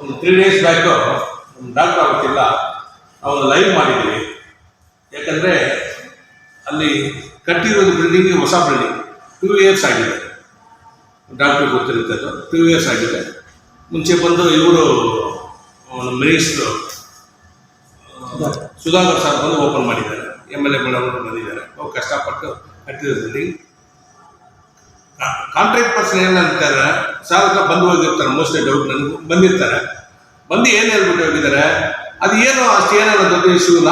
ಒಂದು three days back doctor ಆಗುತ್ತಿಲ್ಲ ಅವನು ಲೈವ್ ಮಾಡಿದ್ವಿ. ಯಾಕಂದರೆ ಅಲ್ಲಿ ಕಟ್ಟಿರೋದು ಬಿಲ್ಡಿಂಗ್ ಹೊಸ ಬಿಲ್ಡಿಂಗ್ ಟೂ ಇಯರ್ಸ್ ಆಗಿದೆ. ಡಾಕ್ಟರ್ ಗೊತ್ತಿರುತ್ತೆ ಅದು. ಟೂ ಇಯರ್ಸ್ ಆಗಿದೆ. ಮುಂಚೆ ಬಂದು ಇವರು ನಮ್ಮ ಮಿನಿಸ್ಟ್ರು ಸುಧಾಕರ್ ಸರ್ ಬಂದು ಓಪನ್ ಮಾಡಿದ್ದಾರೆ. ಎಂ ಎಲ್ ಎ ಬಂದಿದ್ದಾರೆ. ಅವ್ರು ಕಷ್ಟಪಟ್ಟು ಕಟ್ಟಿರೋ ಬಿಲ್ಡಿಂಗ್ ಕಾಂಟ್ರಾಕ್ಟ್ ಪರ್ಸನ್ ಏನಂತಾರೆ ಸಾಧಕ ಬಂದು ಹೋಗಿರ್ತಾರೆ ಮೋಸ್ಟ್ಲಿ ಡೌಟ್ ನನಗೆ ಬಂದಿರ್ತಾರೆ. ಬಂದು ಏನು ಹೇಳ್ಬಿಟ್ಟು ಹೋಗಿದ್ದಾರೆ, ಅದು ಏನೋ ಅಷ್ಟು ಏನೋ ದೊಡ್ಡ ಇಶ್ಯೂ ಇಲ್ಲ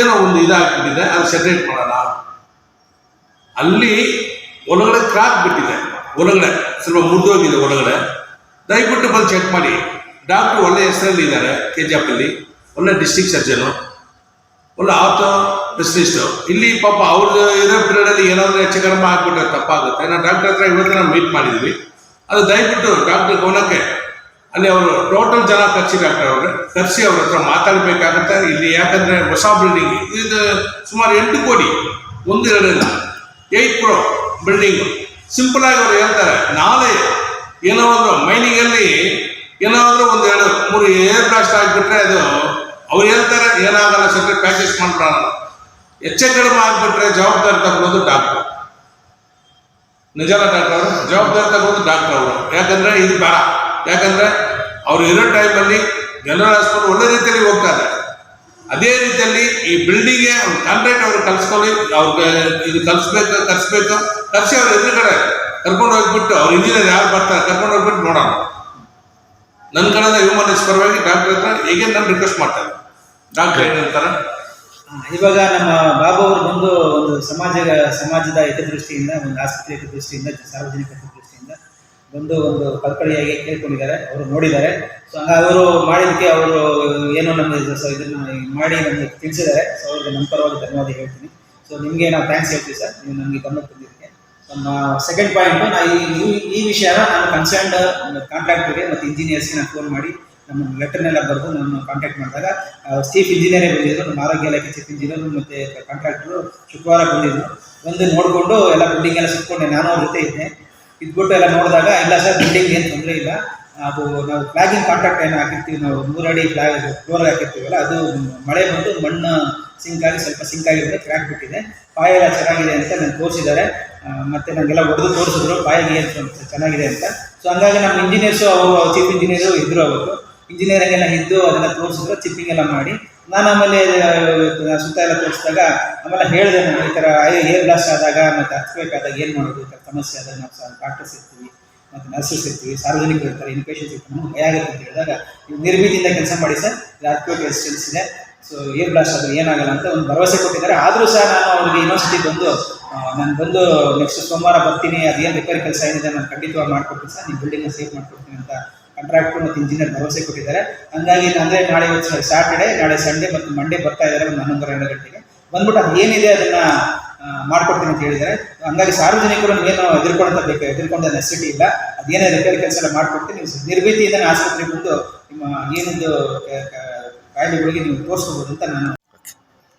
ಏನೋ ಒಂದು ಇದಾಗ್ಬಿಟ್ಟಿದೆ ಅದು ಸೆಪರೇಟ್ ಮಾಡೋಣ. ಅಲ್ಲಿ ಒಳಗಡೆ ಕ್ರಾಕ್ ಬಿಟ್ಟಿದೆ, ಒಳಗಡೆ, ಸ್ವಲ್ಪ ಮುರಿದೋಗಿದೆ ಒಳಗಡೆ. ದಯವಿಟ್ಟು ಬಂದು ಚೆಕ್ ಮಾಡಿ. ಡಾಕ್ಟ್ರು ಒಳ್ಳೆ ಹೆಸರಲ್ಲಿ ಇದ್ದಾರೆ ಕೆ ಜಿ ಎಫಲ್ಲಿ ಒಳ್ಳೆ ಡಿಸ್ಟ್ರಿಕ್ಟ್ ಸರ್ಜನು ಒಳ್ಳೆ ಆತ ಸ್ಪೆಷಲಿಸ್ಟು ಇಲ್ಲಿ ಪಾಪ ಅವ್ರದ್ದು ಇರೋ ಪೀರಿಯಡಲ್ಲಿ ಏನಾದ್ರೂ ಹೆಚ್ಚು ಕಡಿಮೆ ಆಗ್ಬಿಟ್ರೆ ತಪ್ಪಾಗುತ್ತೆ. ನಾನು ಡಾಕ್ಟರ್ ಹತ್ರ ಇವತ್ತು ನಾವು ಮೀಟ್ ಮಾಡಿದ್ವಿ. ಅದು ದಯವಿಟ್ಟು ಡಾಕ್ಟರ್ ಗೌನಕ್ಕೆ ಅಲ್ಲಿ ಅವರು ಟೋಟಲ್ ಜನ ಕರ್ಸಿ ಡಾಕ್ಟರ್ ಅವ್ರೆ. ಕರ್ಸಿ ಅವ್ರ ಹತ್ರ ಮಾತಾಡಬೇಕಾಗತ್ತೆ. ಇಲ್ಲಿ ಯಾಕಂದ್ರೆ ಹೊಸ ಬಿಲ್ಡಿಂಗ್ ಇದು ಸುಮಾರು ಎಂಟು ಕೋಟಿ. ಒಂದು ಎರಡರಿಂದ ಏಯ್ಟ್ ಕ್ರೋ ಬಿಲ್ಡಿಂಗು ಸಿಂಪಲ್ ಆಗಿ ಅವ್ರು ಹೇಳ್ತಾರೆ, ನಾಳೆ ಏನೋ ಒಂದು ಮೈನಿಂಗಲ್ಲಿ ಏನೋ ಒಂದು ಎರಡು, ಮೂರು ಏರ್ ಬ್ಲಾಸ್ಟ್ ಆಗಿಬಿಟ್ರೆ ಅದು ಅವ್ರು ಹೇಳ್ತಾರೆ, ಏನಾಗಲ್ಲ ಸೆಕ್ರೆಟ್ ಪ್ಯಾಕೇಜ್ ಮಾಡ್ಬಿಡೋಣ ಹೆಚ್ಚು ಕಡಿಮೆ ಆಗ್ಬಿಟ್ರೆ ಜವಾಬ್ದಾರಿ ತಗೊಳ್ಳೋದು ಡಾಕ್ಟರ್ ನಿಜಾನ ಡಾಕ್ಟರ್ ಜವಾಬ್ದಾರಿ ತಗೊಳ್ಳೋದು ಡಾಕ್ಟರ್ ಅವರು. ಯಾಕಂದ್ರೆ ಇದು ಬೇಡ. ಯಾಕಂದ್ರೆ ಅವ್ರು ಇರೋ ಟೈಮಲ್ಲಿ ಜನರಲ್ ಹಾಸ್ಪಿಟಲ್ ಒಳ್ಳೆ ರೀತಿಯಲ್ಲಿ ಹೋಗ್ತಾರೆ ಅದೇ ರೀತಿಯಲ್ಲಿ ಈ ಬಿಲ್ಡಿಂಗ್ಗೆ ಅವ್ರು ಕಾಂಟ್ರಾಕ್ಟ್ ಅವ್ರು ಕಲ್ಸ್ಕೊಳ್ಳಿ, ಅವ್ರಿಗೆ ಇದು ಕಲ್ಸ್ಬೇಕು ಕಲ್ಸ್ಬೇಕು ಕಲ್ಸಿ ಅವ್ರು ಎದುರುಗಡೆ ಕರ್ಕೊಂಡು ಹೋಗ್ಬಿಟ್ಟು ಅವ್ರು ಇಂಜಿನಿಯರ್ ಯಾರು ಬರ್ತಾರೆ, ಕರ್ಕೊಂಡು ಹೋಗ್ಬಿಟ್ಟು ನೋಡೋಣ. ನನ್ನ ಕಡೆಯಿಂದ ಹ್ಯೂಮನ್ ಪರವಾಗಿ ಡಾಕ್ಟರ್ ಹತ್ರ ಹೇಗೆ ನಾನು ರಿಕ್ವೆಸ್ಟ್ ಮಾಡ್ತಾರೆ ಡಾಕ್ಟರ್ ಏನಂತಾರೆ ಇವಾಗ ನಮ್ಮ ಬಾಬು ಅವರು ಬಂದು ಒಂದು ಸಮಾಜ ಸಮಾಜದ ಹಿತದೃಷ್ಟಿಯಿಂದ, ಒಂದು ಆಸ್ಪತ್ರೆ ಹಿತದೃಷ್ಟಿಯಿಂದ, ಸಾರ್ವಜನಿಕ ಹಿತದೃಷ್ಟಿಯಿಂದ ಬಂದು ಒಂದು ಕಳ್ಕಳಿಯಾಗಿ ಕೇಳ್ಕೊಂಡಿದ್ದಾರೆ. ಅವರು ನೋಡಿದ್ದಾರೆ. ಸೊ ಹಂಗ ಅವರು ಮಾಡಿದ್ದಕ್ಕೆ ಅವರು ಏನೋ ನಮಗೆ ಸೊ ಇದನ್ನ ಮಾಡಿ ನಮಗೆ ತಿಳಿಸಿದ್ದಾರೆ. ಸೊ ಅವ್ರಿಗೆ ನಮ್ಮ ಪರವಾಗಿ ಧನ್ಯವಾದ ಹೇಳ್ತೀನಿ. ಸೊ ನಿಮಗೆ ನಾವು ಥ್ಯಾಂಕ್ಸ್ ಹೇಳ್ತೀವಿ ಸರ್. ನೀವು ನಮಗೆ ನಮ್ಮ ಸೆಕೆಂಡ್ ಪಾಯಿಂಟ್ ನಾ ಈ ಈ- ನಾನು ಕನ್ಸರ್ನ್ಡ್ ಕಾಂಟ್ರಾಕ್ಟರ್ಗೆ ಮತ್ತು ಇಂಜಿನಿಯರ್ಸ್ಗೆ ನಾನು ಫೋನ್ ಮಾಡಿ ನಮ್ಮ ಲೆಟರ್ನೆಲ್ಲ ಬರೆದು ನಾನು ಕಾಂಟ್ಯಾಕ್ಟ್ ಮಾಡಿದಾಗ ಚೀಫ್ ಇಂಜಿನಿಯರೇ ಬಂದಿದ್ರು, ನಮ್ಮ ಆರೋಗ್ಯ ಇಲಾಖೆ ಚೀಫ್ ಇಂಜಿನಿಯರ್ ಮತ್ತು ಕಾಂಟ್ರಾಕ್ಟರು ಶುಕ್ರವಾರ ಬಂದಿದ್ರು. ಬಂದು ನೋಡಿಕೊಂಡು ಎಲ್ಲ ಬಿಲ್ಡಿಂಗ್ ಎಲ್ಲ ಸುತ್ಕೊಂಡೆ, ನಾನು ಅವ್ರ ಜೊತೆ ಇದ್ದೆ. ಇದ್ಬಿಟ್ಟು ಎಲ್ಲ ನೋಡಿದಾಗ, ಇಲ್ಲ ಸರ್ ಬಿಲ್ಡಿಂಗ್ ಏನು ತೊಂದರೆ ಇಲ್ಲ. ಅದು ನಾವು ಫ್ಲಾಗಿಂಗ್ ಕಾಂಟ್ರಾಕ್ಟ್ ಏನು ಹಾಕಿರ್ತೀವಿ, ನಾವು ಮೂರಡಿ ಫ್ಲಾಗ್ ಫ್ಲೋರ್ ಹಾಕಿರ್ತೀವಲ್ಲ, ಅದು ಮಳೆ ಬಂದು ಮಣ್ಣು ಸಿಂಕ್ ಆಗಿ ಸ್ವಲ್ಪ ಸಿಂಕ್ ಆಗಿರುತ್ತೆ ಕ್ರ್ಯಾಕ್ ಬಿಟ್ಟಿದೆ. ಪಾಯ ಎಲ್ಲ ಚೆನ್ನಾಗಿದೆ ಅಂತ ನಾನು ತೋರಿಸಿದ್ದಾರೆ. ಮತ್ತೆ ನನಗೆಲ್ಲ ಹೊಡೆದು ತೋರಿಸಿದ್ರು ಬಾಯಿಗೆ ಏನು ಚೆನ್ನಾಗಿದೆ ಅಂತ. ಸೊ ಹಂಗಾಗಿ ನಮ್ಮ ಇಂಜಿನಿಯರ್ಸು ಅವರು ಚೀಫ್ ಇಂಜಿನಿಯರು ಇದ್ರು ಅವರು. ಇಂಜಿನಿಯರಿಂಗ್ ಎಲ್ಲ ಇದ್ದು ಅದನ್ನ ತೋರಿಸಿದ್ರು ಚಿಪ್ಪಿಂಗ್ ಎಲ್ಲ ಮಾಡಿ. ನಾನು ಆಮೇಲೆ ಸುತ್ತ ಎಲ್ಲ ತೋರಿಸಿದಾಗ ಆಮೇಲೆ ಹೇಳಿದೆ ನಾನು, ಈ ಥರ ಏರ್ ಬ್ಲಾಸ್ಟ್ ಆದಾಗ ಮತ್ತೆ ಹತ್ಬೇಕಾದಾಗ ಏನು ಮಾಡೋದು, ಈ ಥರ ಸಮಸ್ಯೆ ಆದಾಗ ನಾವು ಡಾಕ್ಟರ್ಸ್ ಇರ್ತೀವಿ, ಮತ್ತು ನರ್ಸಸ್ ಇರ್ತೀವಿ, ಸಾರ್ವಜನಿಕರು ಇರ್ತಾರೆ ಇನ್ಪೇಷನ್ಸ್ ಇರ್ತಾರೆ ಭಯ ಆಗುತ್ತೆ ಅಂತ ಹೇಳಿದಾಗ, ನೀವು ನಿರ್ಭೀತಿಯಿಂದ ಕೆಲಸ ಮಾಡಿ ಸರ್ ಅರ್ಥಕ್ವೇಕ್ ರೆಸಿಸ್ಟೆನ್ಸ್ ಇದೆ. ಸೊ ಏರ್ ಬ್ಲಾಸ್ಟ್ ಆದ್ರೆ ಏನಾಗಲ್ಲ ಅಂತ ಒಂದು ಭರವಸೆ ಕೊಟ್ಟಿದ್ದಾರೆ. ಆದರೂ ಸಹ ನಾನು ಅವ್ರಿಗೆ ಯೂನಿವರ್ಸಿಟಿ ಬಂದು ನಾನು ಬಂದು ನೆಕ್ಸ್ಟ್ ಸೋಮವಾರ ಬರ್ತೀನಿ ಅದೇನು ರಿಪೇರಿ ಕೆಲಸ ಏನಿದೆ ನಾನು ಖಂಡಿತವಾಗಿ ಮಾಡ್ಕೊಡ್ತೀನಿ ಸರ್. ನೀವು ಬಿಲ್ಡಿಂಗ್ನ ಸೇಫ್ ಮಾಡ್ಕೊಡ್ತೀನಿ ಅಂತ ಕಾಂಟ್ರಾಕ್ಟರ್ ಮತ್ತು ಇಂಜಿನಿಯರ್ ಭರವಸೆ ಕೊಟ್ಟಿದ್ದಾರೆ. ಹಂಗಾಗಿ ಅಂದರೆ ನಾಳೆ ಇವತ್ತು ಸ್ಯಾಟರ್ಡೆ ನಾಳೆ ಸಂಡೇ ಮತ್ತು ಮಂಡೇ ಬರ್ತಾ ಇದ್ದಾರೆ ಒಂದು ಹನ್ನೊಂದು ಎರಡು ಗಂಟೆಗೆ. ಬಂದ್ಬಿಟ್ಟು ಅದು ಏನಿದೆ ಅದನ್ನು ಮಾಡ್ಕೊಡ್ತೀನಿ ಅಂತ ಹೇಳಿದ್ದಾರೆ. ಹಂಗಾಗಿ ಸಾರ್ವಜನಿಕರು ಏನು ಎದುರ್ಕೊಳ್ಳೋಂಥ ಬೇಕು, ಎದುರ್ಕೊಂಡ ನೆಸಿಟಿ ಇಲ್ಲ. ಅದೇನೇ ರಿಪೇರಿ ಕೆಲಸ ಎಲ್ಲ ಮಾಡ್ಕೊಡ್ತೀನಿ. ನೀವು ನಿರ್ಭೀತಿಯಿಂದ ಆಸ್ಪತ್ರೆಗೆ ಬಂದು ನಿಮ್ಮ, ಏನೊಂದು ಕಾಯಿಲೆಗಳಿಗೆ ನೀವು ತೋರಿಸ್ಕೋಬಹುದು ಅಂತ ನಾನು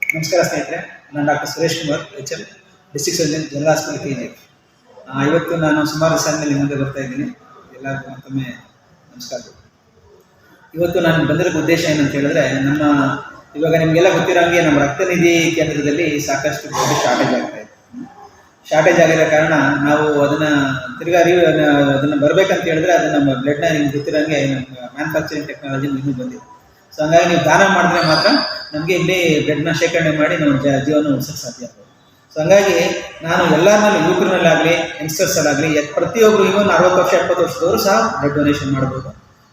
ನಮಸ್ಕಾರ ಸ್ನೇಹಿತರೆ ನಾನು doctor Suresh Kumar H L district surgeon general ಆಸ್ಪತ್ರೆ ಕೆ ಜಿ ಇವತ್ತು ನಾನು ಸುಮಾರು ದಿವಸ ಮುಂದೆ ಬರ್ತಾ ಇದ್ದೀನಿ. ಎಲ್ಲರಿಗೂ ಮತ್ತೊಮ್ಮೆ ನಮಸ್ಕಾರ. ಇವತ್ತು ನಾನು ಬಂದಿರೋ ಉದ್ದೇಶ ಏನಂತ ಹೇಳಿದ್ರೆ ನಮ್ಮ ಇವಾಗ ನಿಮಗೆಲ್ಲ ಗೊತ್ತಿರೋ ಹಾಗೆ ನಮ್ಮ ರಕ್ತನಿಧಿ ಕೇಂದ್ರದಲ್ಲಿ ಸಾಕಷ್ಟು ದೊಡ್ಡ ಶಾರ್ಟೇಜ್ ಆಗ್ತಾ ಇದೆ. ಶಾರ್ಟೇಜ್ ಆಗಿರೋ ಕಾರಣ ನಾವು ಅದನ್ನ ತಿರ್ಗಾ ರಿ ಅದನ್ನ ಬರ್ಬೇಕಂತ ಹೇಳಿದ್ರೆ ಅದನ್ನ ನಮ್ಮ ಬ್ಲಡ್ನ ನಿಮ್ಗೆ ಗೊತ್ತಿರೋಂಗೆ ಮ್ಯಾನುಫ್ಯಾಕ್ಚರಿಂಗ್ ಟೆಕ್ನಾಲಜಿ ಇನ್ನೂ ಬಂದಿದೆ. ಸೊ ಹಂಗಾಗಿ ನೀವು ದಾನ ಮಾಡಿದ್ರೆ ಮಾತ್ರ ನಮಗೆ ಇಲ್ಲಿ ಬ್ಲಡ್ನ ಶೇಖರಣೆ ಮಾಡಿ ನಮ್ಮ ಜೀವನ ಉಳಿಸೋಕ್ಕೆ ಸಾಧ್ಯ ಆಗುತ್ತೆ ಸೊ ಹಂಗಾಗಿ ನಾನು ಎಲ್ಲರನ್ನೂ ಯುವಕರಲ್ಲಾಗಲಿ ಯಂಗ್ಸ್ಟರ್ಸಲ್ಲಾಗಲಿ ಪ್ರತಿಯೊಬ್ಬರು ಇವನ್ ಅರವತ್ತು ವರ್ಷ, ಎಪ್ಪತ್ತು ವರ್ಷದವರು ಸಹ ಬ್ಲಡ್ ಡೊನೇಷನ್ ಮಾಡ್ಬೋದು.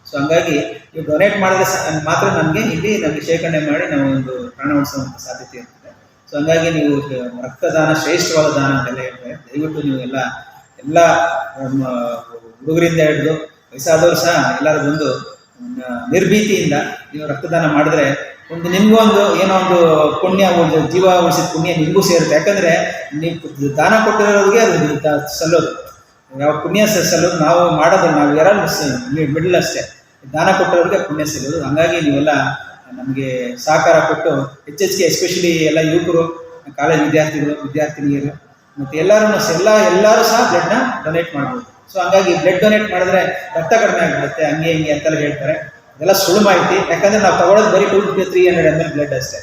ಸೊ ಹಂಗಾಗಿ ನೀವು ಡೊನೇಟ್ ಮಾಡಿದ್ರೆ ಮಾತ್ರ ನಮಗೆ ಇಲ್ಲಿ ನಮಗೆ ಶೇಖರಣೆ ಮಾಡಿ ನಾವು ಒಂದು ಪ್ರಾಣ ಉಳಿಸುವಂಥ ಸಾಧ್ಯತೆ ಇರ್ತದೆ. ಸೊ ಹಂಗಾಗಿ ನೀವು ರಕ್ತದಾನ, ಶ್ರೇಷ್ಠವಾದ ದಾನ ಅಂತೆಲ್ಲ ಹೇಳ್ತಾರೆ. ದಯವಿಟ್ಟು ನೀವು ಎಲ್ಲ ಎಲ್ಲ ಹುಡುಗರಿಂದ ಹಿಡಿದು ವಯಸ್ಸಾದವರು ಸಹ ಎಲ್ಲರೂ ಬಂದು ನಿರ್ಭೀತಿಯಿಂದ ನೀವು ರಕ್ತದಾನ ಮಾಡಿದ್ರೆ ಒಂದು ನಿಮಗೂ ಒಂದು ಏನೋ ಒಂದು ಪುಣ್ಯ, ಒಂದು ಜೀವ ಉಳಿಸಿದ ಪುಣ್ಯ ನಿಮಗೂ ಸೇರುತ್ತೆ. ಯಾಕಂದ್ರೆ ನೀವು ದಾನ ಕೊಟ್ಟಿರೋರಿಗೆ ಅದು ಸಲ್ಲೋದು. ಯಾವ ಪುಣ್ಯ ಸಲ್ಲೋದು, ನಾವು ಮಾಡೋದು, ನಾವು ಯಾರು ಮಿಡಲ್ ಅಷ್ಟೇ. ದಾನ ಕೊಟ್ಟಿರೋರಿಗೆ ಪುಣ್ಯ ಸಿಗೋದು ಹಂಗಾಗಿ ನೀವೆಲ್ಲ ನಮಗೆ ಸಹಕಾರ ಕೊಟ್ಟು ಹೆಚ್ಚೆಚ್ಚಿಗೆ ಎಸ್ಪೆಷಲಿ ಎಲ್ಲ ಯುವಕರು, ಕಾಲೇಜ್ ವಿದ್ಯಾರ್ಥಿಗಳು, ವಿದ್ಯಾರ್ಥಿನಿಯರು ಮತ್ತು ಎಲ್ಲರೂ ಎಲ್ಲ ಎಲ್ಲರೂ ಸಹ ಬ್ಲಡ್ನ ಡೊನೇಟ್ ಮಾಡ್ಬೋದು. ಸೊ ಹಂಗಾಗಿ ಬ್ಲಡ್ ಡೊನೇಟ್ ಮಾಡಿದ್ರೆ ರಕ್ತ ಕಡಿಮೆ ಆಗಿಬಿಡುತ್ತೆ, ಹಂಗೆ ಹಿಂಗೆ ಅಂತೆಲ್ಲ ಹೇಳ್ತಾರೆ. ಎಲ್ಲ ಸುಳ್ಳು ಮಾಹಿತಿ. ಯಾಕಂದ್ರೆ ನಾವು ತಗೊಳ್ಳೋದು ಬರೀ two fifty three hundred M L blood ಅಷ್ಟೇ.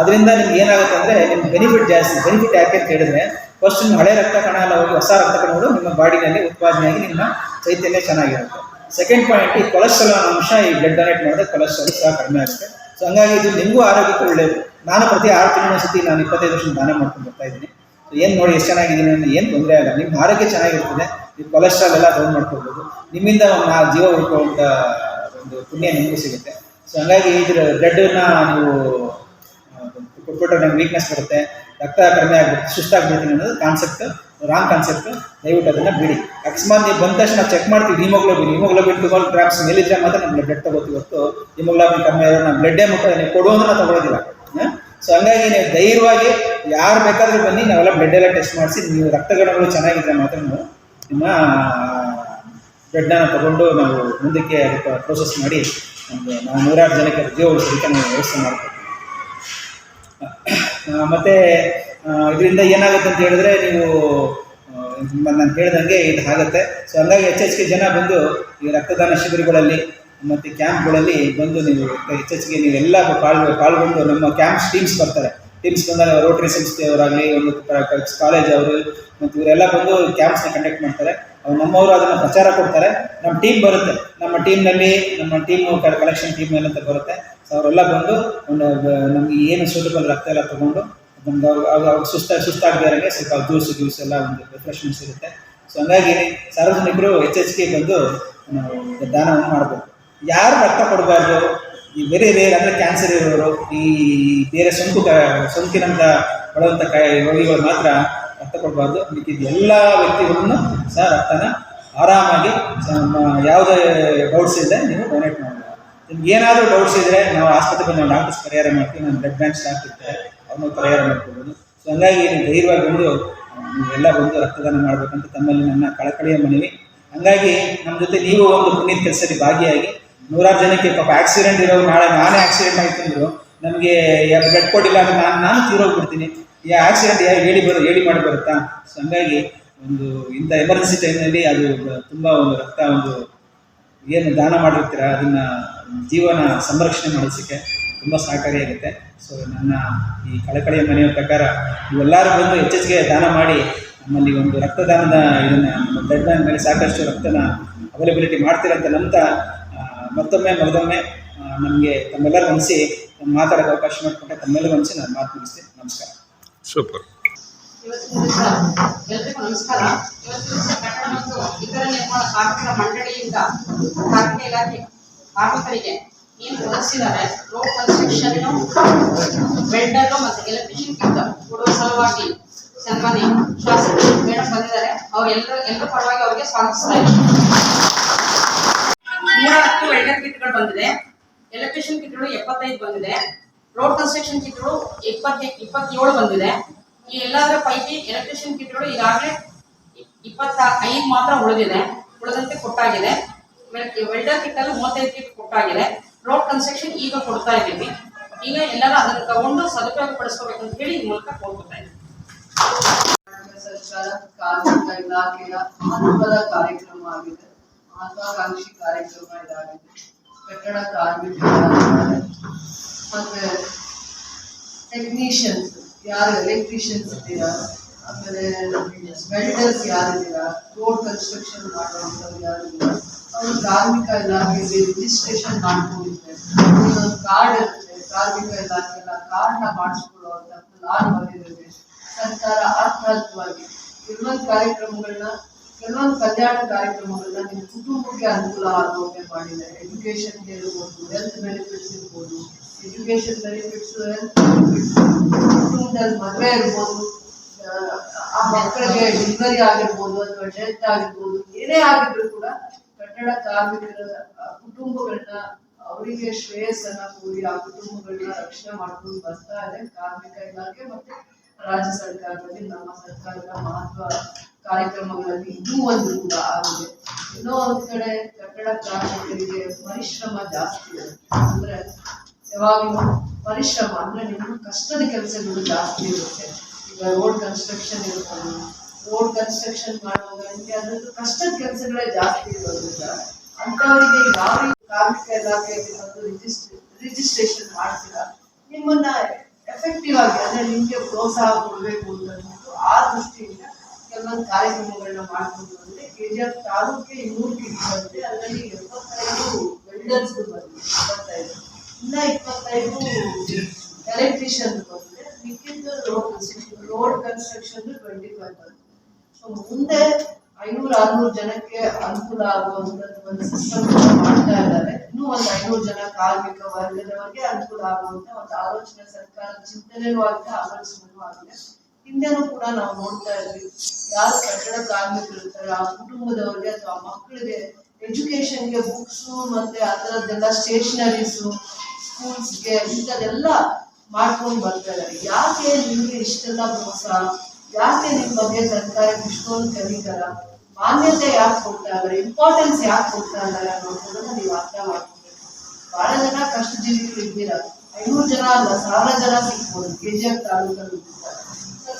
ಅದರಿಂದ ನಿಮ್ಗೆ ಏನಾಗುತ್ತೆ ಅಂದರೆ ನಿಮ್ಗೆ ಬೆನಿಫಿಟ್ ಜಾಸ್ತಿ. ಬೆನಿಫಿಟ್ ಯಾಕೆ ಅಂತ ಹೇಳಿದ್ರೆ ಫಸ್ಟ್ ನಿಮ್ಮ ಹಳೆ ರಕ್ತ ಕಣ ಎಲ್ಲ ಹೋಗಿ ಹೊಸ ರಕ್ತ ಕಣಗಳು ನಿಮ್ಮ ಬಾಡಿನಲ್ಲಿ ಉತ್ಪಾದನೆಯಾಗಿ ನಿಮ್ಮ ಚೈತನ್ಯ ಚೆನ್ನಾಗಿರುತ್ತೆ. ಸೆಕೆಂಡ್ ಪಾಯಿಂಟ್ ಈ ಕೊಲೆಸ್ಟ್ರಾಲ್ ಅಂಶ ಈ ಬ್ಲಡ್ ಡೊನೇಟ್ ಮಾಡಿದ್ರೆ ಕೊಲೆಸ್ಟ್ರಾಲ್ ಸಹ ಕಡಿಮೆ ಆಗುತ್ತೆ. ಸೊ ಹಂಗಾಗಿ ಇದು ನಿಮಗೂ ಆರೋಗ್ಯಕ್ಕೆ ಒಳ್ಳೆಯದು ನಾನು ಪ್ರತಿ ಆರು ತಿಂಗಳ ಸತಿ ನಾನು ಇಪ್ಪತ್ತೈದು ವರ್ಷ ದಾನ ಮಾಡ್ಕೊಂಡು ಬರ್ತಾ ಇದ್ದೀನಿ. ಏನು ನೋಡಿ ಎಷ್ಟು ಚೆನ್ನಾಗಿದ್ದೀನಿ ಏನು ತೊಂದರೆ ಆಗಲ್ಲ. ನಿಮ್ಮ ಆರೋಗ್ಯ ಚೆನ್ನಾಗಿರ್ತದೆ ನೀವು ಕೊಲೆಸ್ಟ್ರಾಲ್ ಎಲ್ಲ ಡೌನ್ ಮಾಡ್ಕೊಳ್ಬೋದು. ನಿಮ್ಮಿಂದ ಜೀವ ಉಳ್ಕೊಳ್ಳುವಂಥ ಒಂದು ಪುಣ್ಯ ನಿಮಗೂ ಸಿಗುತ್ತೆ. ಸೊ ಹಂಗಾಗಿ ಇದ್ರ ಬ್ಲಡ್ನ ನೀವು ಕೊಟ್ಬಿಟ್ರೆ ನಮ್ಗೆ ವೀಕ್ನೆಸ್ ಬರುತ್ತೆ. ರಕ್ತ ಕಡಿಮೆ ಆಗುತ್ತೆ ಸುಸ್ತಾಗ್ಬಿಡ್ತೀನಿ ಅನ್ನೋದು ಕಾನ್ಸೆಪ್ಟ್ ರಾಂಗ್ ಕಾನ್ಸೆಪ್ಟ್ ದಯವಿಟ್ಟು ಅದನ್ನು ಬಿಡಿ. ಅಕಸ್ಮಾತ್ ನೀವು ಬಂದ ತಕ್ಷಣ ಚೆಕ್ ಮಾಡ್ತೀವಿ ಹಿಮೋಗ್ಲೋಬಿನ್ ಹಿಮೋಗ್ಲೋಬಿನ್ ಟ್ವೆಲ್ ಗ್ರಾಮ್ಸ್ ಮೇಲಿದ್ರೆ ಮಾತ್ರ ನಮ್ಮ ಬ್ಲಡ್ ತಗೋತೀವಿ ಹೊತ್ತು ಹಿಮೋಗ್ಲೋಬಿನ್ ಕಮ್ಮಿ ಆದ್ರೆ ನಾವು ಬ್ಲಡ್ಡೇ ಮುಟ್ಟ ನೀವು ಕೊಡು ಅಂದ್ರೆ ತಗೊಳ್ಳೋದಿಲ್ಲ ಸೊ ಹಂಗಾಗಿ ನೀವು ಧೈರ್ಯವಾಗಿ ಯಾರು ಬೇಕಾದರೂ ಬನ್ನಿ, ನಾವೆಲ್ಲ ಬ್ಲಡ್ ಎಲ್ಲ ಟೆಸ್ಟ್ ಮಾಡಿಸಿ, ನೀವು ರಕ್ತಗಣಗಳು ಚೆನ್ನಾಗಿದ್ರೆ ಮಾತ್ರ ನೀವು ನಿಮ್ಮ ಬ್ಲಡ್ನ ತಗೊಂಡು ನಾವು ಮುಂದಕ್ಕೆ ಅದಕ್ಕೆ ಪ್ರೋಸೆಸ್ ಮಾಡಿ, ನಮಗೆ ನಾವು ನೂರಾರು ಜನಕ್ಕೆ ಜೀವ ಸಹಿತ ನಾವು ವ್ಯವಸ್ಥೆ ಮಾಡ್ತೀವಿ ಮತ್ತೆ ಇದರಿಂದ ಏನಾಗುತ್ತೆ ಅಂತ ಹೇಳಿದ್ರೆ ನೀವು ನಾನು ಹೇಳ್ದಂಗೆ ಇದು ಆಗುತ್ತೆ. ಸೊ ಹಂಗಾಗಿ ಹೆಚ್ಚೆಚ್ಚಿಗೆ ಜನ ಬಂದು ಈ ರಕ್ತದಾನ ಶಿಬಿರಗಳಲ್ಲಿ ಮತ್ತು ಕ್ಯಾಂಪ್ಗಳಲ್ಲಿ ಬಂದು ನೀವು ಹೆಚ್ಚೆಚ್ಚಿಗೆ ನೀವೆಲ್ಲ ಪಾಲ್ಗೊ, ಪಾಲ್ಗೊಂಡು ನಮ್ಮ ಕ್ಯಾಂಪ್ಸ್ ಟೀಮ್ಸ್ ಬರ್ತಾರೆ. ಟೀಮ್ಸ್ ಬಂದಾಗ ರೋಟರಿ ಸಂಸ್ಥೆಯವರಾಗಲಿ, ಒಂದು ಕಾಲೇಜ್ ಅವರು, ಮತ್ತು ಇವರೆಲ್ಲ ಬಂದು ಕ್ಯಾಂಪ್ಸ್ನ ಕಂಡಕ್ಟ್ ಮಾಡ್ತಾರೆ. ಅವ್ರು ನಮ್ಮವರು ಅದನ್ನು ಪ್ರಚಾರ ಕೊಡ್ತಾರೆ. ನಮ್ಮ ಟೀಮ್ ಬರುತ್ತೆ. ನಮ್ಮ ಟೀಮ್ನಲ್ಲಿ ನಮ್ಮ ಟೀಮ್ ಕಲೆಕ್ಷನ್ ಟೀಮ್ ಏನಂತ ಬರುತ್ತೆ. ಸೊ ಅವರೆಲ್ಲ ಬಂದು ಒಂದು ನಮಗೆ ಏನು ಸೂಟಬಲ್ ರಕ್ತ ಎಲ್ಲ ತೊಗೊಂಡು ನಮ್ಗೆ ಅವ್ರು ಅವಾಗ ಸುಸ್ತ, ಸುಸ್ತಾಗದೇ ಸ್ವಲ್ಪ ಜ್ಯೂಸ್ ಜ್ಯೂಸ್ ಎಲ್ಲ ಒಂದು ರಿಫ್ರೆಶ್ಮೆಂಟ್ಸ್ ಇರುತ್ತೆ. ಸೊ ಹಂಗಾಗಿ ಸಾರ್ವಜನಿಕರು ಹೆಚ್ಚೆಚ್ಚಿಗೆ ಬಂದು ನಾವು ದಾನವನ್ನು ಮಾಡ್ಬೋದು. ಯಾರು ರಕ್ತ ಕೊಡಬಾರ್ದು? ಈ ಬೇರೆ ಬೇರೆ ಅಂದರೆ ಕ್ಯಾನ್ಸರ್ ಇರೋರು, ಈ ಬೇರೆ ಸೋಂಕು ಸೋಂಕಿನಂತ ಪಡುವಂಥ ಕಾಯಿ ರೋಗಿಗಳು ಮಾತ್ರ ರಕ್ತ ಕೊಡಬಾರ್ದು. ಮಿಕ್ಕಿದ ಎಲ್ಲ ವ್ಯಕ್ತಿಗಳನ್ನು ಸಹ ರಕ್ತನ ಆರಾಮಾಗಿ ಯಾವುದೇ ಡೌಟ್ಸ್ ಇದ್ದರೆ ನೀವು ಡೊನೇಟ್ ಮಾಡಬಹುದು ನಿಮ್ಗೆ ಏನಾದರೂ ಡೌಟ್ಸ್ ಇದ್ದರೆ ನಾವು ಆಸ್ಪತ್ರೆಗೆ ನಾವು ಡಾಕ್ಟರ್ಸ್ ಪರಿಹಾರ ಮಾಡ್ತೀವಿ. ನಾನು ಬ್ಲಡ್ ಬ್ಯಾಂಕ್ ಸ್ಟಾಕ್ ಇರ್ತಾರೆ, ಅವ್ರನ್ನ ಪರಿಹಾರ ಮಾಡ್ಕೊಬೋದು. ಸೊ ಹಂಗಾಗಿ ನೀವು ಧೈರ್ಯವಾಗಿ ಬಂದು ಎಲ್ಲ ಬಂದು ರಕ್ತದಾನ ಮಾಡಬೇಕಂತ ತಮ್ಮಲ್ಲಿ ನನ್ನ ಕಳಕಳಿಯ ಮನವಿ. ಹಂಗಾಗಿ ನಮ್ಮ ಜೊತೆ ನೀವು ಒಂದು ಪುಣ್ಯದ ಕೆಲಸದಲ್ಲಿ ಭಾಗಿಯಾಗಿ ನೂರಾರು ಜನಕ್ಕೆ ಪಾಪ ಆಕ್ಸಿಡೆಂಟ್ ಇರೋ ನಾಳೆ ನಾನೇ ಆಕ್ಸಿಡೆಂಟ್ ಆಯ್ತು ಅಂದ್ರು ನಮಗೆ ಬ್ಲಡ್ ಕೊಟ್ಟಿಲ್ಲ ಅಂದ್ರೆ ನಾನು ನಾನು ತೀರೋಗ್ಬಿಡ್ತೀನಿ ಈ ಆಕ್ಸಿಡೆಂಟ್ ಯಾರು ಹೇಳಿ ಬರೋ, ಹೇಳಿ ಮಾಡಿ ಬರುತ್ತಾ? ಸೊ ಹಂಗಾಗಿ ಒಂದು, ಇಂಥ ಎಮರ್ಜೆನ್ಸಿ ಟೈಮ್ನಲ್ಲಿ ಅದು ತುಂಬ ಒಂದು ರಕ್ತ ಒಂದು ಏನು ದಾನ ಮಾಡಿರ್ತೀರ, ಅದನ್ನ ಜೀವನ ಸಂರಕ್ಷಣೆ ಮಾಡಿಸೋಕ್ಕೆ ತುಂಬ ಸಹಕಾರಿಯಾಗುತ್ತೆ ಸೊ ನನ್ನ ಈ ಕಳಕಳಿಯ ಮನೆಯ ಪ್ರಕಾರ ನೀವೆಲ್ಲರೂ ಬಂದು ಹೆಚ್ಚೆಚ್ಚಿಗೆ ದಾನ ಮಾಡಿ, ನಮ್ಮಲ್ಲಿ ಒಂದು ರಕ್ತದಾನದ ಇದನ್ನು ಬ್ಲಡ್ ಮೇಲೆ ಸಾಕಷ್ಟು ರಕ್ತನ ಅವೈಲಬಿಲಿಟಿ ಮಾಡ್ತೀರಂತ ನಂತ ಮತ್ತೊಮ್ಮೆ ಮೊದಲೊಮ್ಮೆ ನಮಗೆ ತಮ್ಮೆಲ್ಲರೂ ಮನಸ್ಸಿ ಮಾತಾಡೋಕ್ಕೆ ಅವಕಾಶ ಮಾಡಿಕೊಟ್ಟೆ. ತಮ್ಮೆಲ್ಲರೂ ಮನಸ್ಸಿ ನಾನು ಮಾತು ಮುಗಿಸ್ತೀನಿ ನಮಸ್ಕಾರ. ಸೂಪರ್. ಸನ್ಮಾನಿ ಎಲ್ರಿಗೂ ನಮಸ್ಕಾರ ಇವತ್ತು ದಿವಸ ಕಟ್ಟಡ ಮತ್ತು ಇತರ ನಿರ್ಮಾಣ ಕಾರ್ಮಿಕರ ಮಂಡಳಿಯಿಂದ ಕಾರ್ಮಿಕ ಇಲಾಖೆ ಕಾರ್ಮಿಕರಿಗೆ ಏನು ಒದಗಿಸಿದ್ದಾರೆ ರೋಡ್ ಕನ್ಸ್ಟ್ರಕ್ಷನ್ ವೆಲ್ಡರ್ ಮತ್ತು ಎಲೆಕ್ಟ್ರಿಷಿಯನ್ ಕಿಟ್ ಕೊಡುವ ಸಲುವಾಗಿ ಸನ್ಮಾನ್ಯ ಶಾಸಕರು ಮೇಡಮ್ ಬಂದಿದ್ದಾರೆ. ಅವ್ರು ಎಲ್ಲರೂ ಎಲ್ಲರ ಪರವಾಗಿ ಅವರಿಗೆ ಸ್ವಾಗತಿಸ್ತಾ ಇದ್ದಾರೆ ನೂರ ಹತ್ತು ವೆಲ್ಡರ್ ಕಿಟ್ಗಳು ಬಂದಿದೆ. ಎಲೆಕ್ಟ್ರಿಷಿಯನ್ ಕಿಟ್ಗಳು ಎಪ್ಪತ್ತೈದು ಬಂದಿದೆ. ರೋಡ್ ಕನ್ಸ್ಟ್ರಕ್ಷನ್ ಕಿಟ್ಗಳು ಇಪ್ಪತ್ತೆ, ಇಪ್ಪತ್ತೇಳು ಬಂದಿದೆ. ಈ ಎಲ್ಲದರ ಪೈಕಿ ಎಲೆಕ್ಟ್ರಿಷಿಯನ್ ಕಿಟ್ಗಳು ಈಗಾಗಲೇ ಇಪ್ಪತ್ತ ಐದು ಮಾತ್ರ ಉಳಿದಿದೆ. ಉಳಿದಂತೆ ಕೊಟ್ಟಾಗಿದೆ. ವೆಲ್ಡರ್ ಕಿಟ್ ಅಲ್ಲಿ ಮೂವತ್ತೈದು ಕಿಟ್ ಕೊಟ್ಟಾಗಿದೆ. ರೋಡ್ ಕನ್ಸ್ಟ್ರಕ್ಷನ್ ಈಗ ಕೊಡ್ತಾ ಇದ್ದೀವಿ. ಈಗ ಎಲ್ಲರೂ ಅದನ್ನು ತಗೊಂಡು ಸದುಪಯೋಗ ಪಡಿಸ್ಕೋಬೇಕಂತ ಹೇಳಿ ಈ ಮೂಲಕ ಕೋರ್ಕೊತಾ ಇದ್ದೀವಿ ಸರ್ಕಾರ ಕಾರ್ಮಿಕ ಇಲಾಖೆಯ ಮಹತ್ವದ ಕಾರ್ಯಕ್ರಮ ಆಗಿದೆ. ಮಹತ್ವಾಕಾಂಕ್ಷಿ ಕಾರ್ಯಕ್ರಮ ಇದಾಗಿದೆ ಕಟ್ಟಡ ಕಾರ್ಮಿಕರಾಗಿದ್ದಾರೆ ಮತ್ತೆ ಟೆಕ್ನಿಷಿಯನ್ಸ್ ಯಾರು ಎಲೆಕ್ಟ್ರಿಷಿಯನ್ಸ್ ಇದ್ದೀರಾ ಆಮೇಲೆ ವೆಲ್ಡರ್ಸ್ ಯಾರಿದ್ದೀರಾ ರೋಡ್ ಕನ್ಸ್ಟ್ರಕ್ಷನ್ ಮಾಡುವಂಥವ್ರು ಯಾರಿದ್ದೀರಾ ಅವರು ಕಾರ್ಮಿಕ ಇಲಾಖೆಯಲ್ಲಿ ರಿಜಿಸ್ಟ್ರೇಷನ್ ಮಾಡ್ಕೊಂಡಿರ್ತಾರೆ ಒಂದೊಂದು ಕಾರ್ಡ್ ಇರುತ್ತೆ ಕಾರ್ಮಿಕ ಇಲಾಖೆಲ್ಲ ಕಾರ್ಡ್ನ ಮಾಡಿಸ್ಕೊಳ್ಳುವಂಥ ಲಾನ್ ಬಂದಿರುತ್ತೆ ಸರ್ಕಾರ ಅರ್ಥಾರ್ಥವಾಗಿ ಕೆಲವೊಂದು ಕಾರ್ಯಕ್ರಮಗಳನ್ನ ಕೆಲವೊಂದು ಕಲ್ಯಾಣ ಕಾರ್ಯಕ್ರಮಗಳನ್ನ ನಿಮ್ಮ ಕುಟುಂಬಕ್ಕೆ ಅನುಕೂಲ ಆಗುವಂತೆ ಮಾಡಿದ್ದಾರೆ ಎಜುಕೇಶನ್ಗೆ ಇರ್ಬೋದು ಹೆಲ್ತ್ ಬೆನಿಫಿಟ್ಸ್ ಇರ್ಬೋದು ಎಜುಕೇಶನ್ ಬೆನಿಫಿಟ್ಸ್ ಕುಟುಂಬದಲ್ಲಿ ಮದುವೆ ಇರ್ಬೋದು ಆ, ಮಕ್ಕಳಿಗೆ ಡೆಲಿವರಿ ಆಗಿರ್ಬೋದು ಅಥವಾ ಡೆತ್ ಆಗಿರ್ಬೋದು ಏನೇ ಆಗಿದ್ರು ಕೂಡ ಕಟ್ಟಡ ಕಾರ್ಮಿಕರ ಕುಟುಂಬಗಳನ್ನ ಅವರಿಗೆ ಶ್ರೇಯಸ್ಸನ್ನ ಕೂಡಿ ಆ ಕುಟುಂಬಗಳನ್ನ ರಕ್ಷಣೆ ಮಾಡ್ಕೊಂಡು ಬರ್ತಾ ಇದೆ. ಕಾರ್ಮಿಕ ಇಲಾಖೆ ಮತ್ತೆ ರಾಜ್ಯ ಸರ್ಕಾರದಲ್ಲಿ ನಮ್ಮ ಸರ್ಕಾರದ ಮಹತ್ವ ಕಾರ್ಯಕ್ರಮಗಳಲ್ಲಿ ಇದು ಒಂದು ಕೂಡ ಆಗಿದೆ. ಇನ್ನೂ ಒಂದ್ ಕಡೆ ಕಟ್ಟಡ ಕಾರ್ಮಿಕರಿಗೆ ಪರಿಶ್ರಮ ಜಾಸ್ತಿ ಅಂದ್ರೆ ಯಾವಾಗಲೂ ಪರಿಶ್ರಮ, ಅಂದ್ರೆ ನಿಮ್ಮ ಕಷ್ಟದ ಕೆಲಸಗಳು ಜಾಸ್ತಿ ಇರುತ್ತೆ. ಈಗ ರೋಡ್ ಕನ್ಸ್ಟ್ರಕ್ಷನ್ ಇರ್ಬೋದು ರೋಡ್ ಕನ್ಸ್ಟ್ರಕ್ಷನ್ ಮಾಡುವಾಗ ಅದ್ರದ್ದು ಕಷ್ಟದ ಕೆಲಸಗಳೇ ಜಾಸ್ತಿ ಇರೋದ್ರಿಂದ ಅಂತವರಿಗೆ ಯಾವ ಕಾರ್ಮಿಕ ಇಲಾಖೆಯಲ್ಲಿ ಬಂದು ರಿಜಿಸ್ಟ್ರೇ ರಿಜಿಸ್ಟ್ರೇಷನ್ ಮಾಡ್ತೀರಾ? ನಿಮ್ಮನ್ನ ಎಫೆಕ್ಟಿವ್ ಆಗಿ, ಅಂದ್ರೆ ನಿಮ್ಗೆ ಪ್ರೋತ್ಸಾಹ ಕೊಡಬೇಕು ಅಂತ ಆ ದೃಷ್ಟಿಯಿಂದ ಕೆಲವೊಂದು ಕಾರ್ಯಕ್ರಮಗಳನ್ನ ಮಾಡ್ಕೊಂಡು ಬಂದ್ರೆ ಕೆ ಜಿ ಎಫ್ ತಾಲೂಕಿಗೆ ಇನ್ನೂರು ಕಿಟ್ ಬಂದ್ರೆ ಅದರಲ್ಲಿ ಎಪ್ಪತ್ತೈದು ವೆಲ್ಡರ್ಸ್ ಬಂದಿದೆ ಇಪ್ಪತ್ತೈದು. ಇನ್ನ ಇಪ್ಪತ್ತೈದು ಎಲೆಕ್ಟ್ರಿಷಿಯನ್ ಬಂದ್ರೆ ಮಿಕ್ಕಿದ್ದು road construction road construction twenty five ಬಂದಿದೆ ಸೊ ಮುಂದೆ ಐನೂರು ಆರ್ನೂರು ಜನಕ್ಕೆ ಅನುಕೂಲ ಆಗುವಂತದ್ದು ಒಂದು ಸಿಸ್ಟಮ್ ಮಾಡ್ತಾ ಇದ್ದಾರೆ. ಇನ್ನೂ ಒಂದು ಐನೂರು ಜನ ಕಾರ್ಮಿಕ ವರ್ಗದವರಿಗೆ ಅನುಕೂಲ ಆಗುವಂತ ಒಂದು ಆಲೋಚನೆ ಸರ್ಕಾರದ ಚಿಂತನೆಯೂ ಆಗಿದೆ ಆಲೋಚನೆಯೂ ಆಗಿದೆ ಹಿಂದೆನೂ ಕೂಡ ನಾವು ನೋಡ್ತಾ ಇದ್ವಿ. ಯಾರು ಕಟ್ಟಡ ಕಾರ್ಮಿಕರು ಇರ್ತಾರೆ, ಆ ಕುಟುಂಬದವರಿಗೆ ಅಥವಾ ಮಕ್ಕಳಿಗೆ ಎಜುಕೇಶನ್ಗೆ ಬುಕ್ಸು ಮತ್ತೆ ಆ ಥರದ್ದೆಲ್ಲ ಸ್ಟೇಷನರೀಸು ಸ್ಕೂಲ್ಸ್ಗೆ ಇಂಥದ್ದೆಲ್ಲ ಮಾಡ್ಕೊಂಡು ಬರ್ತಾ ಇದ್ದಾರೆ. ಯಾಕೆ ನಿಮಗೆ ಇಷ್ಟೆಲ್ಲ ಮೋಸ? ಯಾಕೆ ನಿಮ್ಮ ಬಗ್ಗೆ ಸರ್ಕಾರಕ್ಕೆ ಇಷ್ಟೊಂದು ಕಲಿತಾರ ಮಾನ್ಯತೆ ಯಾಕೆ ಕೊಡ್ತಾ ಇದಾರೆ ಇಂಪಾರ್ಟೆನ್ಸ್ ಯಾಕೆ ಕೊಡ್ತಾ ಇದ್ದಾರೆ ಅನ್ನೋದನ್ನ ನೀವು ಅರ್ಥ ಮಾಡ್ಕೊಬೇಕು. ಬಹಳ ಜನ ಕಷ್ಟ ಜೀವಿಗಳು ಇದ್ದೀರಾ? ಐನೂರು ಜನ ಅಲ್ಲ, ಸಾವಿರ ಜನ ಸಿಗ್ಬೋದು ಕೆ ಜಿ ಎಫ್ ತಾಲೂಕಲ್ಲಿ.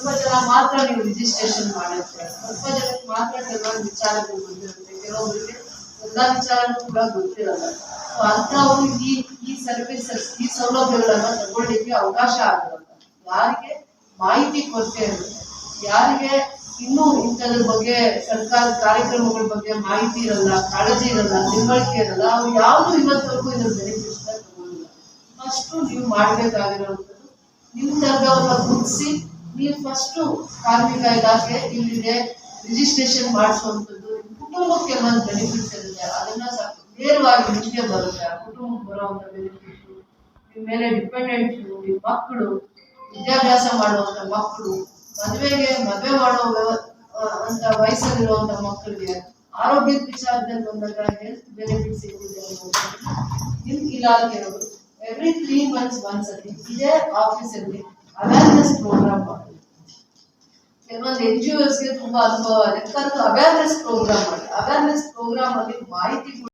ಸ್ವಲ್ಪ ಜನ ಮಾತ್ರ ನೀವು ರಿಜಿಸ್ಟ್ರೇಷನ್ ಮಾಡುತ್ತೆ. ಸ್ವಲ್ಪ ಜನಕ್ಕೆ ಮಾತ್ರ ಕೆಲವೊಂದು ವಿಚಾರಗಳು ಬಂದಿರುತ್ತೆ ಕೆಲವೊಬ್ಬರಿಗೆ ಎಲ್ಲ ವಿಚಾರನೂ ಕೂಡ ಗೊತ್ತಿರಲ್ಲ. ಸೊ ಅಂಥವ್ರು ಈ ಈ ಸರ್ವಿಸಸ್ ಈ ಸೌಲಭ್ಯಗಳನ್ನ ತಗೊಳ್ಳಿಕ್ಕೆ ಅವಕಾಶ ಆಗಿರಲ್ಲ ಯಾರಿಗೆ ಮಾಹಿತಿ ಕೊರತೆ ಇರುತ್ತೆ. ಯಾರಿಗೆ ಇನ್ನೂ ಇಂಥದ್ರ ಬಗ್ಗೆ ಸರ್ಕಾರದ ಕಾರ್ಯಕ್ರಮಗಳ ಬಗ್ಗೆ ಮಾಹಿತಿ ಇರಲ್ಲ, ಕಾಳಜಿ ಇರಲ್ಲ, ತಿಳುವಳಿಕೆ ಇರಲ್ಲ, ಅವ್ರು ಯಾವುದು ಇವತ್ತವರೆಗೂ ಇದ್ರ ಬೆನಿಫಿಟ್ಸ್ ತಗೊಂಡಿಲ್ಲ ಫಸ್ಟು ನೀವು ಮಾಡಬೇಕಾಗಿರೋವಂಥದ್ದು ನಿಮ್ಮ ತರ್ಗವನ್ನ ಗುರುತಿಸಿ ನೀವು ಫಸ್ಟು ಕಾರ್ಮಿಕ ಇಲಾಖೆ ಇಲ್ಲಿದೆ ರಿಜಿಸ್ಟ್ರೇಷನ್ ಮಾಡಿಸುವಂಥದ್ದು, ಕುಟುಂಬಕ್ಕೆ ಕೆಲವೊಂದು ಬೆನಿಫಿಟ್ಸ್ ಇರುತ್ತೆ, ಅದನ್ನ ನೇರವಾಗಿ ನಿಮಗೆ ಬರುತ್ತೆ. ಕುಟುಂಬಕ್ಕೆ ಬರುವಂಥ ಬೆನಿಫಿಟ್ ನಿಮ್ಮ ಮೇಲೆ ಡಿಪೆಂಡೆಂಟ್ ನಿಮ್ಮ ಮಕ್ಕಳು, ವಿದ್ಯಾಭ್ಯಾಸ ಮಾಡುವಂಥ ಮಕ್ಕಳು, ಮದುವೆಗೆ ಮದುವೆ ಮಾಡೋ ಅಂತ ವಯಸ್ಸಲ್ಲಿರುವಂಥ ಮಕ್ಕಳಿಗೆ ಆರೋಗ್ಯದ ವಿಚಾರದಲ್ಲಿ ಬಂದಾಗ ಹೆಲ್ತ್ ಬೆನಿಫಿಟ್ ಸಿಗ್ತಿದೆ ಅನ್ನೋದು ನಿಮ್ಮ ಇಲಾಖೆಯವರು ಎವ್ರಿ ತ್ರೀ ಮಂತ್ಸ್ ಅಲ್ಲಿ ಇದೇ ಆಫೀಸಲ್ಲಿ ಅವೇರ್ನೆಸ್ ಪ್ರೋಗ್ರಾಮ್ ಮಾಡಿ ಕೆಲವೊಂದು ಎನ್ ಜಿ ಗೆ ತುಂಬಾ ಅನುಭವ ಕರೆದು ಅವೇರ್ನೆಸ್ ಪ್ರೋಗ್ರಾಮ್ ಮಾಡಿ ಅವೇರ್ನೆಸ್ ಪ್ರೋಗ್ರಾಮ್ ಅಲ್ಲಿ ಮಾಹಿತಿ